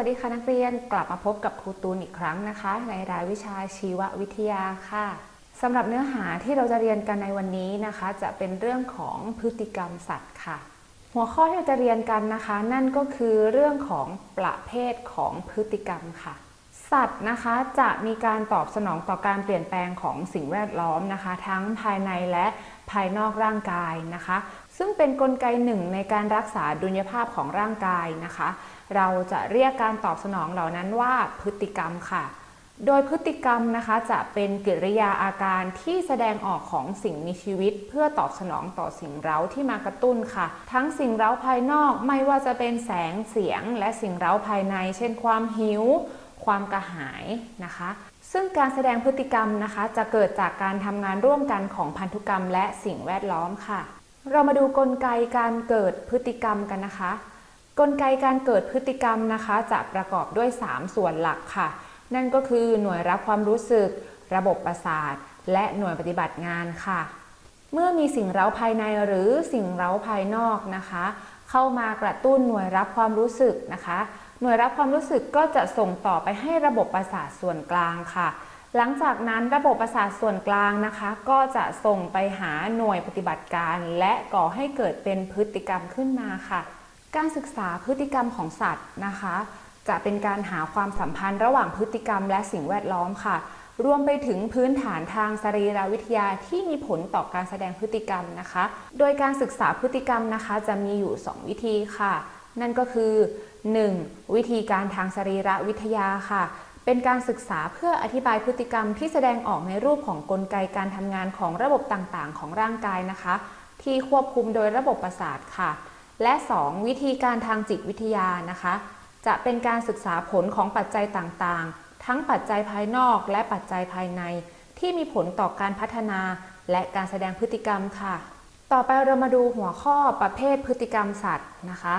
วัสดีค่ะนักเรียนกลับมาพบกับครูตูนอีกครั้งนะคะ ในรายวิชาชีววิทยาค่ะสำหรับเนื้อหาที่เราจะเรียนกันในวันนี้นะคะ จะเป็นเรื่องของพฤติกรรมสัตว์ค่ะ หัวข้อที่เราจะเรียนกันนะคะ นั่นก็คือเรื่องของประเภทของพฤติกรรมค่ะ สัตว์นะคะจะมีการตอบสนองต่อการเปลี่ยนแปลงของสิ่งแวดล้อมนะคะ ทั้งภายในและภายนอกร่างกายนะคะ ซึ่งเป็นนกลไกหนึ่งในการรักษาดุลยภาพของร่างกายนะคะ เราจะเรียกการตอบสนองเหล่านั้นว่าพฤติกรรมค่ะ โดยพฤติกรรมนะคะจะเป็นกิริยาอาการที่แสดงออกของสิ่งมีชีวิต เพื่อตอบสนองต่อสิ่งเร้าที่มากระตุ้นค่ะ ทั้งสิ่งเร้าภายนอกไม่ว่าจะเป็นแสงเสียง และสิ่งเร้าภายใน เช่น ความหิว ความกระหายนะคะซึ่งการแสดงพฤติกรรมนะคะ จะเกิดจากการทำงานร่วมกันของพันธุกรรมและสิ่งแวดล้อมค่ะ เรามาดูกลไกการเกิดพฤติกรรมกันนะคะ กลไกการเกิดพฤติกรรมนะคะ จะประกอบด้วย 3 ส่วนหลักค่ะ นั่นก็คือหน่วยรับความรู้สึก ระบบประสาท และหน่วยปฏิบัติงานค่ะ เมื่อมีสิ่งเร้าภายในหรือสิ่งเร้าภายนอกนะคะ เข้ามากระตุ้นหน่วยรับความรู้สึกนะคะ หน่วยรับความรู้สึกก็จะส่งต่อไปให้ระบบประสาทส่วนกลางค่ะ หลังจากนั้นระบบประสาทส่วนกลางนะคะ ก็จะส่งไปหาหน่วยปฏิบัติการ และก่อให้เกิดเป็นพฤติกรรมขึ้นมาค่ะ การศึกษาพฤติกรรมของสัตว์นะคะ จะเป็นการหาความสัมพันธ์ระหว่างพฤติกรรมและสิ่งแวดล้อมค่ะ รวมไปถึงพื้นฐานทางสรีรวิทยาที่มีผลต่อการแสดงพฤติกรรมนะคะ โดยการศึกษาพฤติกรรมนะคะ จะมีอยู่ 2 วิธีค่ะ นั่นก็คือ 1. วิธีการทางสรีรวิทยาค่ะ เป็นการศึกษาเพื่ออธิบายพฤติกรรมที่แสดงออกในรูปของกลไกการทำงานของระบบต่างๆ ของร่างกายนะคะ ที่ควบคุมโดยระบบประสาทค่ะ และ 2. วิธีการทางจิตวิทยานะคะ จะเป็นการศึกษาผลของปัจจัยต่างๆ ทั้งปัจจัยภายนอกและปัจจัยภายใน ที่มีผลต่อการพัฒนา และการแสดงพฤติกรรมค่ะ ต่อไปเรามาดูหัวข้อประเภทพฤติกรรมสัตว์นะคะ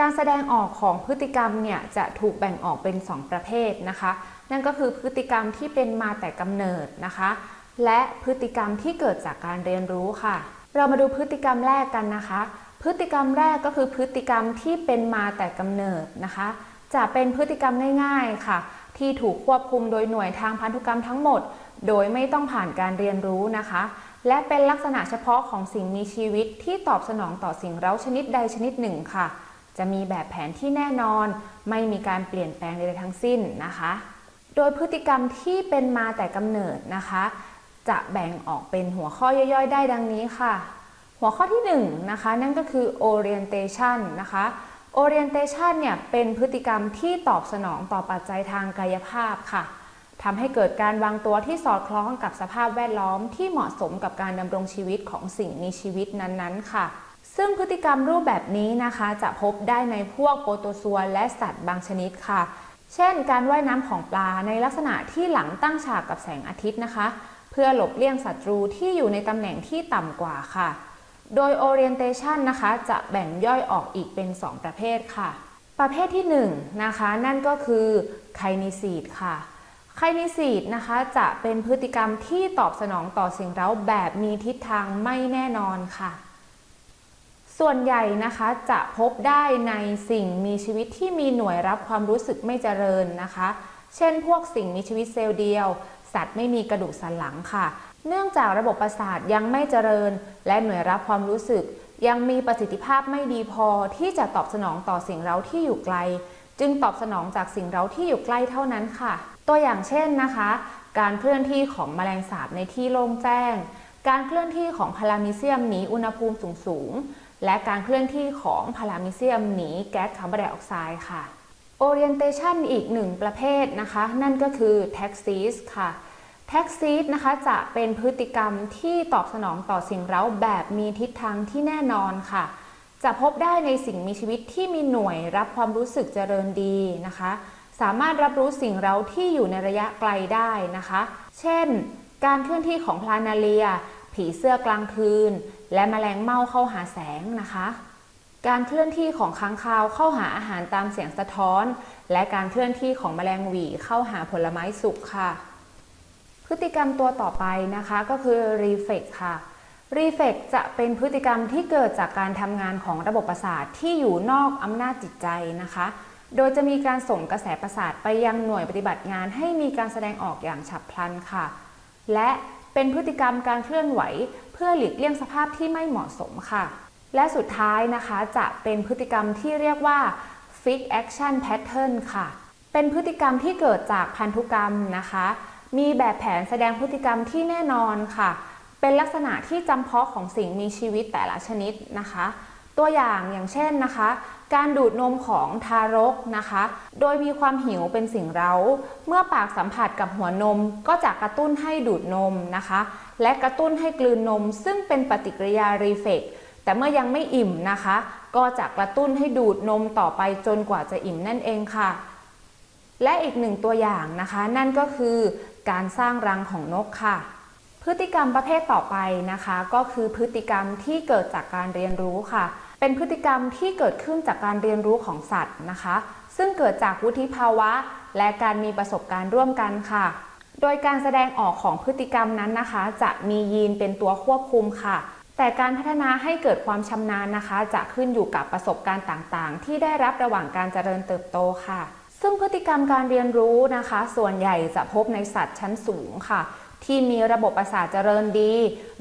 การแสดงออกของพฤติกรรมเนี่ยจะถูกแบ่งออกเป็น 2 ประเภทนะคะ นั่นก็คือพฤติกรรมที่เป็นมาแต่กำเนิดนะคะ และพฤติกรรมที่เกิดจากการเรียนรู้ค่ะ เรามาดูพฤติกรรมแรกกันนะคะ พฤติกรรมแรกก็คือพฤติกรรมที่เป็นมาแต่กำเนิดนะคะ จะเป็นพฤติกรรมง่าย ๆค่ะ ที่ถูกควบคุมโดยหน่วยทางพันธุกรรมทั้งหมด โดยไม่ต้องผ่านการเรียนรู้นะคะและเป็นลักษณะเฉพาะของสิ่งมีชีวิตที่ตอบสนองต่อสิ่งเร้าชนิดใดชนิดหนึ่งค่ะ จะมีแบบแผนที่แน่นอน ไม่มีการเปลี่ยนแปลงใดๆทั้งสิ้นนะคะ โดยพฤติกรรมที่เป็นมาแต่กำเนิดนะคะ จะแบ่งออกเป็นหัวข้อย่อยๆ ได้ดังนี้ค่ะ หัวข้อที่1นงนะคะนั่นก็คือ orientation นะคะ orientation เนี่ยเป็นพฤติกรรมที่ตอบสนองต่อปัจจัยทางกายภาพค่ะทำให้เกิดการวางตัวที่สอดคล้องกับสภาพแวดล้อมที่เหมาะสมกับการดำรงชีวิตของสิ่งมีชีวิตนั้นๆ ค่ะ ซึ่งพฤติกรรมรูปแบบนี้นะคะจะพบได้ในพวกโปรโตซัวและสัตว์บางชนิดค่ะ เช่น การว่ายน้ำของปลาในลักษณะที่หลังตั้งฉากกับแสงอาทิตย์นะคะ เพื่อหลบเลี่ยงศัตรูที่อยู่ในตำแหน่งที่ต่ำกว่าค่ะ โดย orientation นะคะจะแบ่งย่อยออกอีกเป็น 2 ประเภทค่ะ ประเภทที่1นะคะนั่นก็คือ kinesis ค่ะ kinesis นะคะจะเป็นพฤติกรรมที่ตอบสนองต่อสิ่งเร้าแบบมีทิศทางไม่แน่นอนค่ะ ส่วนใหญ่นะคะจะพบได้ในสิ่งมีชีวิตที่มีหน่วยรับความรู้สึกไม่เจริญนะคะ เช่น พวกสิ่งมีชีวิตเซลล์เดียว สัตว์ไม่มีกระดูกสันหลังค่ะ เนื่องจากระบบประสาทยังไม่เจริญ และหน่วยรับความรู้สึก ยังมีประสิทธิภาพไม่ดีพอที่จะตอบสนองต่อสิ่งเร้าที่อยู่ไกล จึงตอบสนองจากสิ่งเร้าที่อยู่ใกล้เท่านั้นค่ะ ตัวอย่างเช่นนะคะ การเคลื่อนที่ของแมลงสาบในที่โล่งแจ้ง การเคลื่อนที่ของพารามิเซียมหนีอุณหภูมิสูงๆ และการเคลื่อนที่ของพารามิเซียมหนีแก๊สคาร์บอนไดออกไซด์ค่ะ Orientation อีกหนึ่งประเภทนะคะ นั่นก็คือ Taxis ค่ะ Taxis นะคะจะเป็นพฤติกรรมที่ตอบสนองต่อสิ่งเร้าแบบมีทิศทางที่แน่นอนค่ะ จะพบได้ในสิ่งมีชีวิตที่มีหน่วยรับความรู้สึกเจริญดีนะคะ สามารถรับรู้สิ่งเร้าที่อยู่ในระยะไกลได้นะคะ เช่น การเคลื่อนที่ของพลานาเลีย ผีเสื้อกลางคืน และแมลงเม่าเข้าหาแสงนะคะ การเคลื่อนที่ของค้างคาวเข้าหาอาหารตามเสียงสะท้อน และการเคลื่อนที่ของแมลงหวีเข้าหาผลไม้สุกค่ะ พฤติกรรมตัวต่อไปนะคะก็คือ reflex ค่ะ reflex จะเป็นพฤติกรรมที่เกิดจากการทำงานของระบบประสาทที่อยู่นอกอำนาจจิตใจนะคะ โดยจะมีการส่งกระแสประสาทไปยังหน่วยปฏิบัติงานให้มีการแสดงออกอย่างฉับพลันค่ะ และ เป็นพฤติกรรมการเคลื่อนไหว เพื่อหลีกเลี่ยงสภาพที่ไม่เหมาะสมค่ะ และสุดท้ายนะคะจะเป็นพฤติกรรมที่เรียกว่า fix action pattern ค่ะ เป็นพฤติกรรมที่เกิดจากพันธุกรรมนะคะ มีแบบแผนแสดงพฤติกรรมที่แน่นอนค่ะ เป็นลักษณะที่จำเพาะของสิ่งมีชีวิตแต่ละชนิดนะคะ ตัวอย่างอย่างเช่นนะคะ การดูดนมของทารกนะคะ โดยมีความหิวเป็นสิ่งเร้า เมื่อปากสัมผัสกับหัวนมก็จะกระตุ้นให้ดูดนมนะคะ และกระตุ้นให้กลืนนม ซึ่งเป็นปฏิกิริยารีเฟกซ์แต่เมื่อยังไม่อิ่มนะคะ ก็จะกระตุ้นให้ดูดนมต่อไปจนกว่าจะอิ่มนั่นเองค่ะ และอีกหนึ่งตัวอย่างนะคะ นั่นก็คือการสร้างรังของนกค่ะ พฤติกรรมประเภทต่อไปนะคะ ก็คือพฤติกรรมที่เกิดจากการเรียนรู้ค่ะ เป็นพฤติกรรมที่เกิดขึ้นจากการเรียนรู้ของสัตว์นะคะ ซึ่งเกิดจากวุฒิภาวะ และการมีประสบการณ์ร่วมกันค่ะ โดยการแสดงออกของพฤติกรรมนั้นนะคะ จะมียีนเป็นตัวควบคุมค่ะ แต่การพัฒนาให้เกิดความชำนาญนะคะ จะขึ้นอยู่กับประสบการณ์ต่างๆ ที่ได้รับระหว่างการเจริญเติบโตค่ะ ซึ่งพฤติกรรมการเรียนรู้นะคะ ส่วนใหญ่จะพบในสัตว์ชั้นสูงค่ะ ที่มีระบบประสาทเจริญดี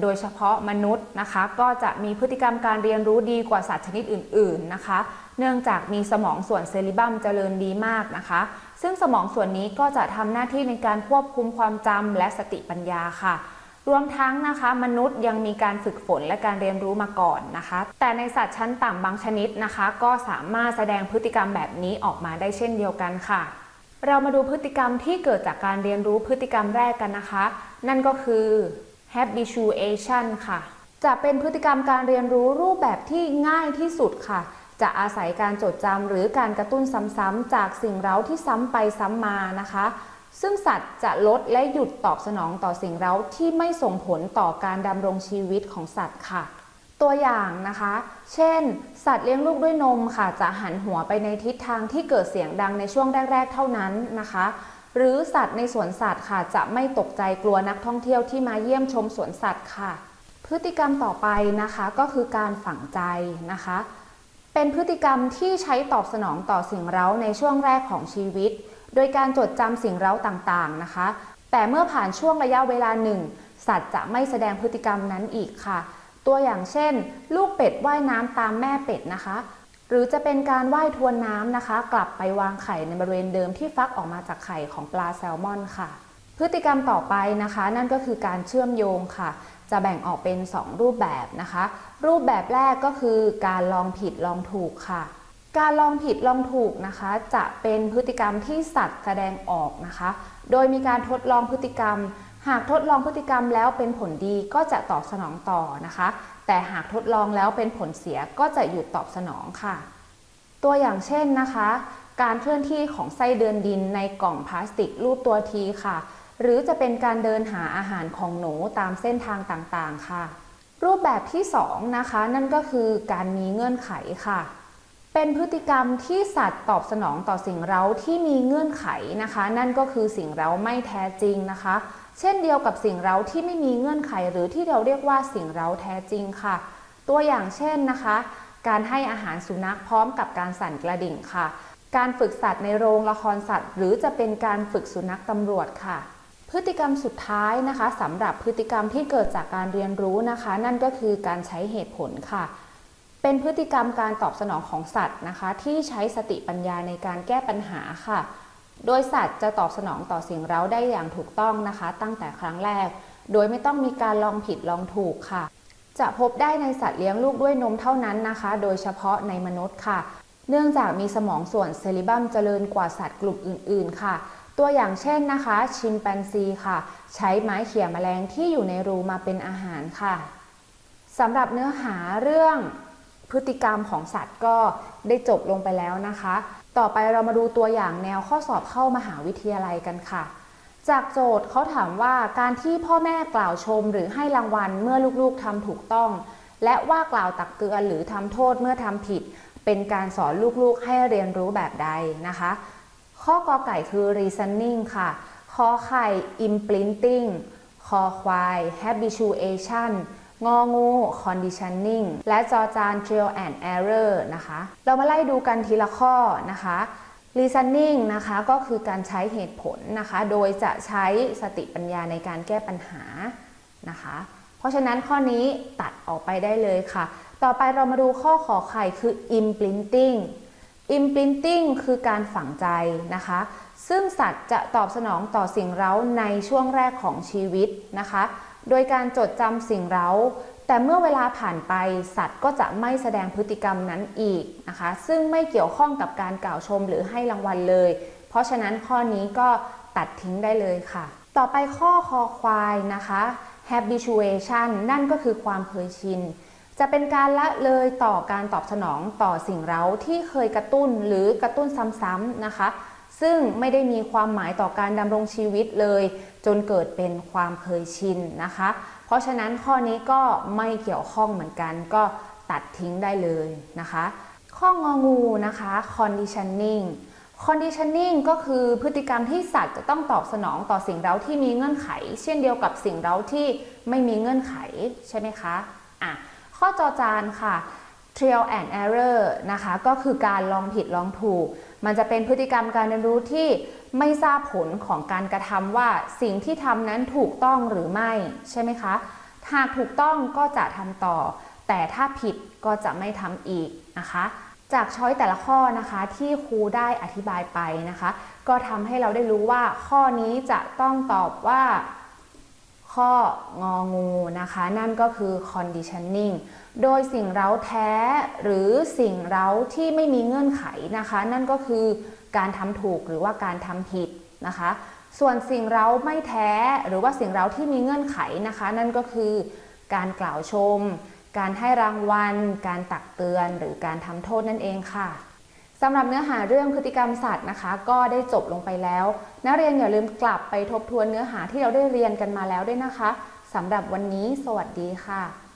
โดยเฉพาะมนุษย์นะคะ ก็จะมีพฤติกรรมการเรียนรู้ดีกว่าสัตว์ชนิดอื่น ๆนะคะ เนื่องจากมีสมองส่วนเซริบัมเจริญดีมากนะคะ ซึ่งสมองส่วนนี้ก็จะทำหน้าที่ในการควบคุมความจำและสติปัญญาค่ะรวมทั้งนะคะ มนุษย์ยังมีการฝึกฝนและการเรียนรู้มาก่อนนะคะ แต่ในสัตว์ชั้นต่ำบางชนิดนะคะ ก็สามารถแสดงพฤติกรรมแบบนี้ออกมาได้เช่นเดียวกันค่ะ เรามาดูพฤติกรรมที่เกิดจากการเรียนรู้พฤติกรรมแรกกันนะคะ นั่นก็คือ habituation ค่ะ จะเป็นพฤติกรรมการเรียนรู้รูปแบบที่ง่ายที่สุดค่ะ จะอาศัยการจดจำหรือการกระตุ้นซ้ำๆจากสิ่งเร้าที่ซ้ำไปซ้ำมานะคะ ซึ่งสัตว์จะลดและหยุดตอบสนองต่อสิ่งเร้าที่ไม่ส่งผลต่อการดำรงชีวิตของสัตว์ค่ะ ตัวอย่างนะคะ เช่น สัตว์เลี้ยงลูกด้วยนมค่ะ จะหันหัวไปในทิศทางที่เกิดเสียงดังในช่วงแรก ๆ เท่านั้นนะคะ หรือสัตว์ในสวนสัตว์ค่ะ จะไม่ตกใจกลัวนักท่องเที่ยวที่มาเยี่ยมชมสวนสัตว์ค่ะ พฤติกรรมต่อไปนะคะก็คือการฝังใจนะคะ เป็นพฤติกรรมที่ใช้ตอบสนองต่อสิ่งเร้าในช่วงแรกของชีวิต โดยการจดจำสิ่งเร้าต่างๆนะคะ แต่เมื่อผ่านช่วงระยะเวลาหนึ่งสัตว์จะไม่แสดงพฤติกรรมนั้นอีกค่ะ ตัวอย่างเช่น ลูกเป็ดว่ายน้ำตามแม่เป็ดนะคะ หรือจะเป็นการว่ายทวนน้ำนะคะ กลับไปวางไข่ในบริเวณเดิมที่ฟักออกมาจากไข่ของปลาแซลมอนค่ะ พฤติกรรมต่อไปนะคะ นั่นก็คือการเชื่อมโยงค่ะ จะแบ่งออกเป็น 2 รูปแบบนะคะ รูปแบบแรกก็คือการลองผิดลองถูกค่ะการลองผิดลองถูกนะคะ จะเป็นพฤติกรรมที่สัตว์แสดงออกนะคะ โดยมีการทดลองพฤติกรรม หากทดลองพฤติกรรมแล้วเป็นผลดีก็จะตอบสนองต่อนะคะ แต่หากทดลองแล้วเป็นผลเสียก็จะหยุดตอบสนองค่ะ ตัวอย่างเช่นนะคะ การเคลื่อนที่ของไส้เดือนดินในกล่องพลาสติกรูปตัวทีค่ะ หรือจะเป็นการเดินหาอาหารของหนูตามเส้นทางต่างๆค่ะ รูปแบบที่ 2 นะคะ นั่นก็คือการมีเงื่อนไขค่ะ เป็นพฤติกรรมที่สัตว์ตอบสนองต่อสิ่งเร้าที่มีเงื่อนไขนะคะ นั่นก็คือสิ่งเร้าไม่แท้จริงนะคะ เช่นเดียวกับสิ่งเร้าที่ไม่มีเงื่อนไข หรือที่เราเรียกว่าสิ่งเร้าแท้จริงค่ะ ตัวอย่างเช่นนะคะ การให้อาหารสุนัขพร้อมกับการสั่นกระดิ่งค่ะ การฝึกสัตว์ในโรงละครสัตว์ หรือจะเป็นการฝึกสุนัขตำรวจค่ะ พฤติกรรมสุดท้ายนะคะสำหรับพฤติกรรมที่เกิดจากการเรียนรู้นะคะ นั่นก็คือการใช้เหตุผลค่ะ เป็นพฤติกรรมการตอบสนองของสัตว์นะคะ ที่ใช้สติปัญญาในการแก้ปัญหาค่ะ โดยสัตว์จะตอบสนองต่อสิ่งเร้าได้อย่างถูกต้องนะคะ ตั้งแต่ครั้งแรก โดยไม่ต้องมีการลองผิดลองถูกค่ะ จะพบได้ในสัตว์เลี้ยงลูกด้วยนมเท่านั้นนะคะ โดยเฉพาะในมนุษย์ค่ะ เนื่องจากมีสมองส่วนเซริบัมเจริญกว่าสัตว์กลุ่มอื่น ๆ ค่ะตัวอย่างเช่นนะคะ ชิมแปนซีค่ะ ใช้ไม้เขี่ยแมลงที่อยู่ในรูมาเป็นอาหารค่ะสำหรับเนื้อหาเรื่อง พฤติกรรมของสัตว์ก็ได้จบลงไปแล้วนะคะ ต่อไปเรามาดูตัวอย่างแนวข้อสอบเข้ามหาวิทยาลัยกันค่ะ จากโจทย์เขาถามว่าการที่พ่อแม่กล่าวชมหรือให้รางวัลเมื่อลูกๆทำถูกต้อง และว่ากล่าวตักเตือนหรือทำโทษเมื่อทำผิด เป็นการสอนลูกๆให้เรียนรู้แบบใดนะคะ ข้อกอไก่คือ reasoning ค่ะ คอไข่ imprinting คอควาย habituation งองู conditioning และจอจาน trial and error นะคะ เรามาไล่ดูกันทีละข้อนะคะ reasoning นะคะก็คือการใช้เหตุผลนะคะ โดยจะใช้สติปัญญาในการแก้ปัญหานะคะ เพราะฉะนั้นข้อนี้ตัดออกไปได้เลยค่ะ ต่อไปเรามาดูข้อขอไข่คือ imprinting imprinting คือการฝังใจนะคะ ซึ่งสัตว์จะตอบสนองต่อสิ่งเร้าในช่วงแรกของชีวิตนะคะ โดยการจดจำสิ่งเร้า แต่เมื่อเวลาผ่านไปสัตว์ก็จะไม่แสดงพฤติกรรมนั้นอีกนะคะ ซึ่งไม่เกี่ยวข้องกับการกล่าวชมหรือให้รางวัลเลย เพราะฉะนั้นข้อนี้ก็ตัดทิ้งได้เลยค่ะ ต่อไปข้อคอควายนะคะ habituation นั่นก็คือความเคยชิน จะเป็นการละเลยต่อการตอบสนองต่อสิ่งเร้าที่เคยกระตุ้นหรือกระตุ้นซ้ำๆนะคะ ซึ่งไม่ได้มีความหมายต่อการดำรงชีวิตเลย จนเกิดเป็นความเคยชินนะคะ เพราะฉะนั้นข้อนี้ก็ไม่เกี่ยวข้องเหมือนกันก็ตัดทิ้งได้เลยนะคะ ข้ององูนะคะ conditioning conditioning ก็คือพฤติกรรมที่สัตว์จะต้องตอบสนองต่อสิ่งเร้าที่มีเงื่อนไข เช่นเดียวกับสิ่งเร้าที่ไม่มีเงื่อนไขใช่ไหมคะอะข้อจอจานค่ะ trial and error นะคะ ก็คือการลองผิดลองถูก มันจะเป็นพฤติกรรมการเรียนรู้ที่ไม่ทราบผลของการกระทำว่าสิ่งที่ทำนั้นถูกต้องหรือไม่ใช่ไหมคะ หากถูกต้องก็จะทำต่อ แต่ถ้าผิดก็จะไม่ทำอีกนะคะ จากช้อยแต่ละข้อนะคะที่ครูได้อธิบายไปนะคะ ก็ทำให้เราได้รู้ว่าข้อนี้จะต้องตอบว่า ข้ององูนะคะ นั่นก็คือ conditioning โดยสิ่งเร้าแท้หรือสิ่งเร้าที่ไม่มีเงื่อนไขนะคะ นั่นก็คือการทำถูกหรือว่าการทำผิดนะคะ ส่วนสิ่งเร้าไม่แท้หรือว่าสิ่งเร้าที่มีเงื่อนไขนะคะ นั่นก็คือการกล่าวชม การให้รางวัล การตักเตือน หรือการทำโทษนั่นเองค่ะ สำหรับเนื้อหาเรื่องพฤติกรรมสัตว์นะคะ ก็ได้จบลงไปแล้ว นักเรียนอย่าลืมกลับไปทบทวนเนื้อหาที่เราได้เรียนกันมาแล้วด้วยนะคะสำหรับวันนี้ สวัสดีค่ะ